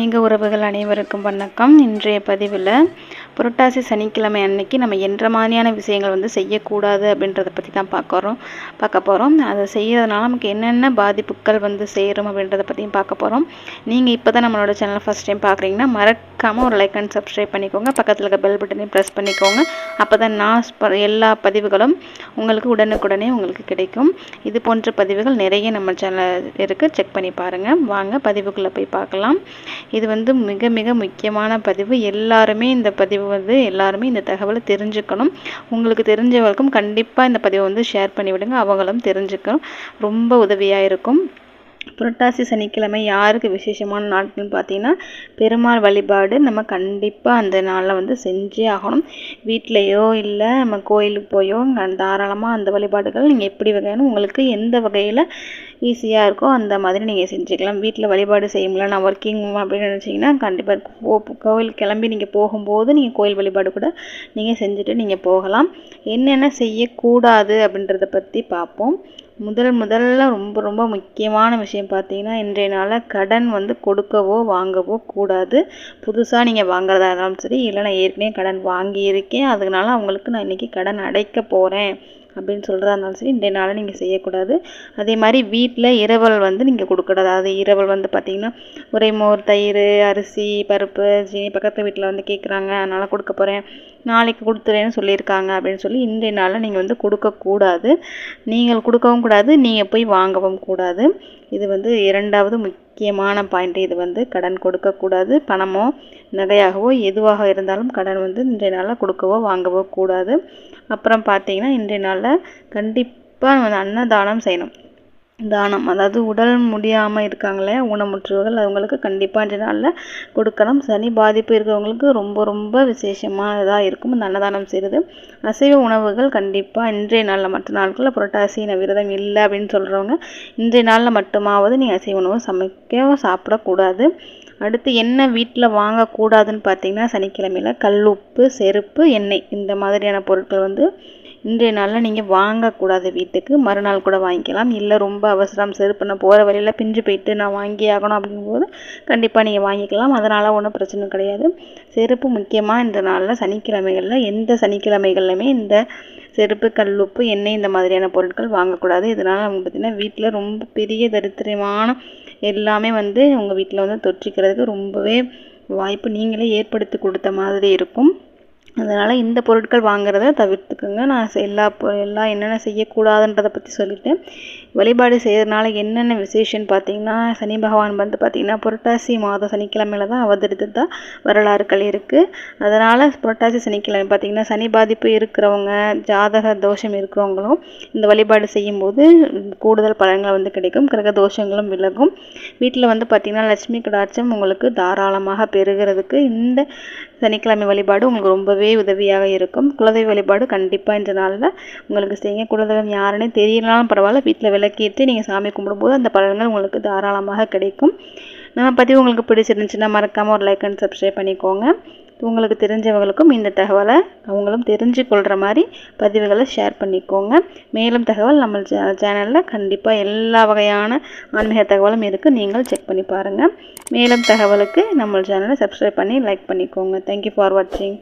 ஆன்மீக உறவுகள் அனைவருக்கும் வணக்கம். இன்றைய பதிவில் புரட்டாசி சனிக்கிழமை அன்னைக்கு நம்ம என்ற மாதிரியான விஷயங்கள் வந்து செய்யக்கூடாது அப்படின்றத பற்றி தான் பார்க்குறோம் பார்க்க போகிறோம் அதை செய்கிறதுனால நமக்கு என்னென்ன பாதிப்புகள் வந்து சேரும் அப்படின்றத பற்றியும் பார்க்க போகிறோம் நீங்கள் இப்போ தான் நம்மளோட சேனல் ஃபஸ்ட் டைம் பார்க்குறீங்கன்னா மறக்காமல் ஒரு லைக் அண்ட் சப்ஸ்கிரைப் பண்ணிக்கோங்க. பக்கத்தில் இருக்க பெல் பட்டனையும் ப்ரெஸ் பண்ணிக்கோங்க. அப்போ தான் நான் எல்லா பதிவுகளும் உங்களுக்கு உடனுக்குடனே உங்களுக்கு கிடைக்கும். இது போன்ற பதிவுகள் நிறைய நம்ம சேனல் இருக்குது செக் பண்ணி பாருங்கள் வாங்க பதிவுக்குள்ளே போய் பார்க்கலாம். இது வந்து மிக மிக முக்கியமான பதிவு. எல்லாருமே இந்த பதிவு வந்து எல்லாருமே இந்த தகவலை தெரிஞ்சுக்கணும். உங்களுக்கு தெரிஞ்சவங்களுக்கும் கண்டிப்பாக இந்த பதிவை வந்து ஷேர் பண்ணி விடுங்க அவங்களும் தெரிஞ்சுக்கணும் ரொம்ப உதவியாக இருக்கும். புரட்டாசி சனிக்கிழமை யாருக்கு விசேஷமான நாட்கள்னு பார்த்தீங்கன்னா பெருமாள் வழிபாடு நம்ம கண்டிப்பாக அந்த நாளில் வந்து செஞ்சே ஆகணும். வீட்லேயோ இல்லை நம்ம கோயிலுக்கு போயோ தாராளமாக அந்த வழிபாடுகள் நீங்கள் எப்படி வகையான உங்களுக்கு எந்த வகையில் ஈஸியாக இருக்கும் அந்த மாதிரி நீங்கள் செஞ்சுக்கலாம். வீட்டில் வழிபாடு செய்ய முடியல நான் ஒர்க்கிங் அப்படின்னு நினச்சிங்கன்னா கண்டிப்பாக போ கோவில் கிளம்பி நீங்கள் போகும்போது நீங்கள் கோயில் வழிபாடு கூட நீங்கள் செஞ்சுட்டு நீங்கள் போகலாம். என்னென்ன செய்யக்கூடாது அப்படின்றத பற்றி பார்ப்போம். முதல் முதல்ல ரொம்ப ரொம்ப முக்கியமான விஷயம் பார்த்தீங்கன்னா இன்றைய நாளில் கடன் வந்து கொடுக்கவோ வாங்கவோ கூடாது. புதுசாக நீங்கள் வாங்குறதா இருந்தாலும் சரி இல்லை நான் ஏற்கனவே கடன் வாங்கியிருக்கேன். அதனால அவங்களுக்கு நான் இன்றைக்கி கடன் அடைக்க போகிறேன் அப்படின்னு சொல்கிறதா இருந்தாலும் சரி இன்றைய நாளில் நீங்கள் செய்யக்கூடாது. அதே மாதிரி வீட்டில் இரவல் வந்து நீங்கள் கொடுக்கூடாது அது இரவல் வந்து பார்த்திங்கன்னா உரைமோர் தயிர் அரிசி பருப்பு சீனி பக்கத்து வீட்டில் வந்து கேட்குறாங்க அதனால் கொடுக்க போகிறேன் நாளைக்கு கொடுத்துறேன்னு சொல்லியிருக்காங்க அப்படின்னு சொல்லி இன்றைய நாளில் நீங்கள் வந்து கொடுக்கக்கூடாது. நீங்கள் கொடுக்கவும் கூடாது நீங்கள் போய் வாங்கவும் கூடாது. இது வந்து இரண்டாவது முக்கியமான பாயிண்ட் இது வந்து கடன் கொடுக்கக்கூடாது பணமோ நகையாகவோ எதுவாக இருந்தாலும் கடன் வந்து இன்றைய நாளில் கொடுக்கவோ வாங்கவோ கூடாது. அப்புறம் பார்த்தீங்கன்னா இன்றைய நாளில் கண்டிப்பாக வந்து அன்னதானம் செய்யணும். தானம். அதாவது உடல் முடியாமல் இருக்காங்களே ஊனமுற்றவர்கள் அவங்களுக்கு கண்டிப்பாக இந்த நாளில் கொடுக்கலாம் சனி பாதிப்பு இருக்கிறவங்களுக்கு ரொம்ப ரொம்ப விசேஷமாக இதாக இருக்கும். இந்த அன்னதானம் செய்கிறது அசைவ உணவுகள் கண்டிப்பாக இன்றைய நாளில் மற்ற நாட்களில் புரட்டாசி விரதம் இல்லை அப்படின்னு சொல்கிறவங்க இன்றைய நாளில் மட்டுமாவது நீங்கள் அசைவ உணவு சமைக்க சாப்பிடக்கூடாது. அடுத்து என்ன வீட்டில் வாங்கக்கூடாதுன்னு பார்த்தீங்கன்னா சனிக்கிழமையில் உப்பு செருப்பு எண்ணெய். இந்த மாதிரியான பொருட்கள் வந்து இன்றைய நாளில் நீங்கள் வாங்கக்கூடாது வீட்டுக்கு. மறுநாள் கூட வாங்கிக்கலாம். இல்லை ரொம்ப அவசரம் செருப்பு நான் போகிற வழியில் பிஞ்சு போயிட்டு நான் வாங்கி ஆகணும் அப்படிங்கும்போது கண்டிப்பாக நீங்கள் வாங்கிக்கலாம். அதனால் ஒன்றும் பிரச்சனை கிடையாது. செருப்பு முக்கியமாக இந்த நாளில் சனிக்கிழமைகளில் எந்த சனிக்கிழமைகள்லையுமே இந்த செருப்பு கல்லுப்பு எண்ணெய் இந்த மாதிரியான பொருட்கள் வாங்கக்கூடாது. இதனால் அவங்க பார்த்திங்கன்னா வீட்டில் ரொம்ப பெரிய தரித்திரமான எல்லாமே வந்து உங்கள் வீட்டில் வந்து தொற்றிக்கிறதுக்கு ரொம்பவே வாய்ப்பு நீங்களே ஏற்படுத்தி கொடுத்த மாதிரி இருக்கும். அதனால் இந்த பொருட்கள் வாங்குறத தவிர்த்துக்குங்க. நான் எல்லா எல்லா என்னென்ன செய்யக்கூடாதுன்றதை பற்றி சொல்லிட்டேன். வழிபாடு செய்கிறதுனால என்னென்ன விசேஷம்னு பார்த்தீங்கன்னா சனி பகவான் வந்து பார்த்திங்கன்னா புரட்டாசி மாதம் சனிக்கிழமையில தான் அவதரித்ததா வரலாறுகள் இருக்குது அதனால் புரட்டாசி சனிக்கிழமை பார்த்தீங்கன்னா சனி பாதிப்பு இருக்கிறவங்க ஜாதக தோஷம் இருக்கிறவங்களும் இந்த வழிபாடு செய்யும்போது கூடுதல் பலன்கள் வந்து கிடைக்கும். கிரக தோஷங்களும் விலகும். வீட்டில் வந்து பார்த்திங்கன்னா லட்சுமி கடாட்சம் உங்களுக்கு தாராளமாக பெறுகிறதுக்கு இந்த சனிக்கிழமை வழிபாடு உங்களுக்கு ரொம்பவே உதவியாக இருக்கும். குலதெய்வ வழிபாடு கண்டிப்பாக இந்த நாளில் உங்களுக்கு செய்யுங்க. குலதெய்வம் யாருன்னே தெரியலனாலும் பரவாயில்ல. வீட்டில் விளக்கிட்டு நீங்கள் சாமி கும்பிடும்போது அந்த பலன்கள் உங்களுக்கு தாராளமாக கிடைக்கும். நம்ம பதிவு உங்களுக்கு பிடிச்சிருந்துச்சுன்னா மறக்காமல் ஒரு லைக் அண்ட் சப்ஸ்கிரைப் பண்ணிக்கோங்க. உங்களுக்கு தெரிஞ்சவங்களுக்கும் இந்த தகவலை அவங்களும் தெரிஞ்சு கொள்கிற மாதிரி பதிவுகளை ஷேர் பண்ணிக்கோங்க. மேலும் தகவல் நம்ம சேனலில் கண்டிப்பாக எல்லா வகையான ஆன்மீக தகவலும் இருக்குது நீங்கள் செக் பண்ணி பாருங்கள் மேலும் தகவலுக்கு நம்ம சேனலை சப்ஸ்கிரைப் பண்ணி லைக் பண்ணிக்கோங்க. தேங்க்யூ ஃபார் வாட்சிங்